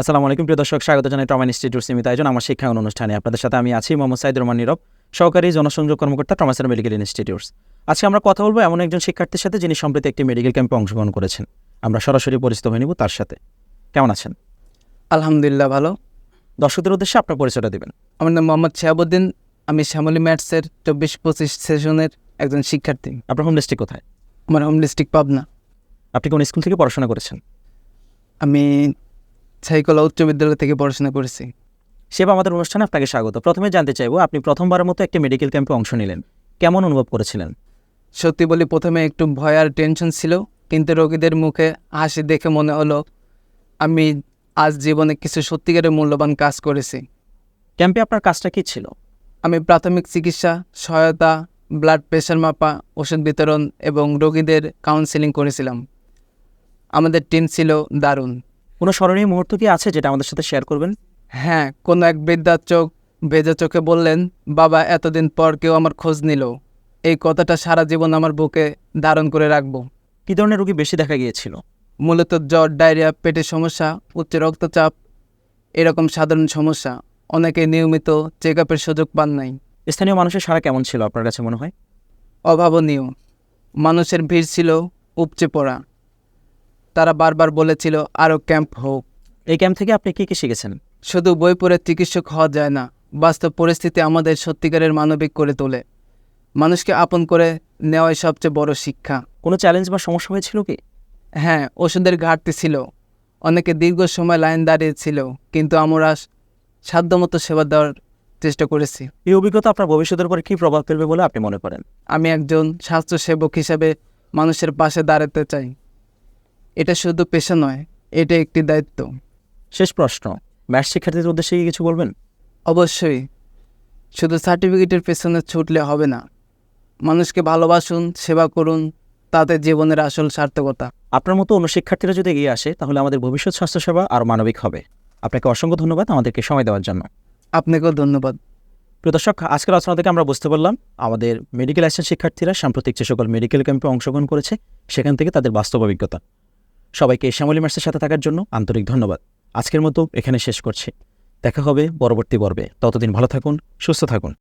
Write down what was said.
আসসালামু আলাইকুম প্রিয় দর্শক স্বাগত জানাই ট্রমা ইনস্টিটিউট সীমিত আয়োজন আমার শিক্ষাঙ্গন অনুষ্ঠানে। আপনাদের সাথে আমি আছি মোহাম্মদ সাইদুর রহমান নীরব সহকারী জনসংযোগ কর্মকর্তা ট্রমাসের মেডিকেল ইনস্টিটিউটস। আজকে আমরা কথা বলব এমন একজন শিক্ষার্থীর সাথে যিনি সম্প্রতি একটি মেডিকেল ক্যাম্পে অংশগ্রহণ করেছেন। আমরা সরাসরি পরিচিত হয়ে নিব তার সাথে। কেমন আছেন? আলহামদুলিল্লাহ ভালো। দর্শকদের উদ্দেশ্যে আপনার পরিচয়টা দেবেন। আমার নাম মোহাম্মদ শাহাবুদ্দিন আমি শ্যামলী ম্যাটসের চব্বিশ পঁচিশ সেশনের একজন শিক্ষার্থী। আপনার হোম ডিস্ট্রিক্ট কোথায়? আমার হোম ডিস্ট্রিক্ট পাবনা। আপনি কোন স্কুল থেকে পড়াশোনা করেছেন? আমি ছাইকলা উচ্চ বিদ্যালয় থেকে পড়াশোনা করেছি। সেবা আমাদের অনুষ্ঠানে আপনাকে স্বাগত। প্রথমে জানতে চাইব আপনি প্রথমবারের মতো একটি মেডিকেল ক্যাম্পে অংশ নিলেন। কেমন অনুভব করেছিলেন? সত্যি বলি প্রথমে একটু ভয় আর টেনশন ছিল কিন্তু রোগীদের মুখে হাসি দেখে মনে হলো আমি আজ জীবনে কিছু সত্যিকারের মূল্যবান কাজ করেছি। ক্যাম্পে আপনার কাজটা কী ছিল? আমি প্রাথমিক চিকিৎসা সহায়তা ব্লাড প্রেশার মাপা ওষুধ বিতরণ এবং রোগীদের কাউন্সেলিং করেছিলাম। আমাদের টিম ছিল দারুণ। কোনো স্মরণীয় মুহূর্ত কি আছে যেটা আমাদের সাথে শেয়ার করবেন? হ্যাঁ কোনো এক বৃদ্ধার চোখ ভেজা চোখে বললেন বাবা এতদিন পর কেউ আমার খোঁজ নিল। এই কথাটা সারা জীবন আমার বুকে ধারণ করে রাখব। কী ধরনের রোগী বেশি দেখা গিয়েছিল? মূলত জ্বর ডায়রিয়া পেটের সমস্যা উচ্চ রক্তচাপ এরকম সাধারণ সমস্যা। অনেকে নিয়মিত চেক আপের সুযোগ পান নাই। স্থানীয় মানুষের সারা কেমন ছিল আপনার কাছে মনে হয়? অভাবনীয়। মানুষের ভিড় ছিল উপচে পড়া। তারা বারবার বলেছিল আরও ক্যাম্প হোক। এই ক্যাম্প থেকে আপনি কী কী শিখেছেন? শুধু বই পড়ে চিকিৎসক হওয়া যায় না বাস্তব পরিস্থিতি আমাদের সত্যিকারের মানবিক করে তোলে। মানুষকে আপন করে নেওয়াই সবচেয়ে বড় শিক্ষা। কোনো চ্যালেঞ্জ বা সমস্যা হয়েছিল কি? হ্যাঁ ওষুধের ঘাটতি ছিল। অনেকে দীর্ঘ সময় লাইন দাঁড়িয়েছিল কিন্তু আমরা সাধ্যমতো সেবা দেওয়ার চেষ্টা করেছি। এই অভিজ্ঞতা আপনার ভবিষ্যতের উপর কী প্রভাব ফেলবে বলে আপনি মনে করেন? আমি একজন স্বাস্থ্যসেবক হিসাবে মানুষের পাশে দাঁড়াতে চাই। এটা শুধু পেশা নয় এটা একটি দায়িত্ব। শেষ প্রশ্ন ম্যাথ শিক্ষার্থীদের উদ্দেশ্যে কি কিছু বলবেন? অবশ্যই শুধু সার্টিফিকেটের পেছনে ছুটলে হবে না। মানুষকে ভালোবাসুন সেবা করুন তাতে জীবনের আসল সার্থকতা। আপনার মতো অন্য শিক্ষার্থীরা যদি এগিয়ে আসে তাহলে আমাদের ভবিষ্যৎ স্বাস্থ্যসেবা আর মানবিক হবে। আপনাকে অসংখ্য ধন্যবাদ আমাদেরকে সময় দেওয়ার জন্য। আপনাকেও ধন্যবাদ। প্রদর্শক আজকের আলোচনা থেকে আমরা বুঝতে পারলাম আমাদের মেডিকেল লাইসেন্স শিক্ষার্থীরা সাম্প্রতিক যে সকল মেডিকেল ক্যাম্পে অংশগ্রহণ করেছে সেখান থেকে তাদের বাস্তব অভিজ্ঞতা। সবাইকে শ্যামলী ম্যাটসের সাথে থাকার জন্য আন্তরিক ধন্যবাদ। আজকের মতো এখানে শেষ করছি। দেখা হবে পরবর্তী পর্বে। ততদিন ভালো থাকুন, সুস্থ থাকুন।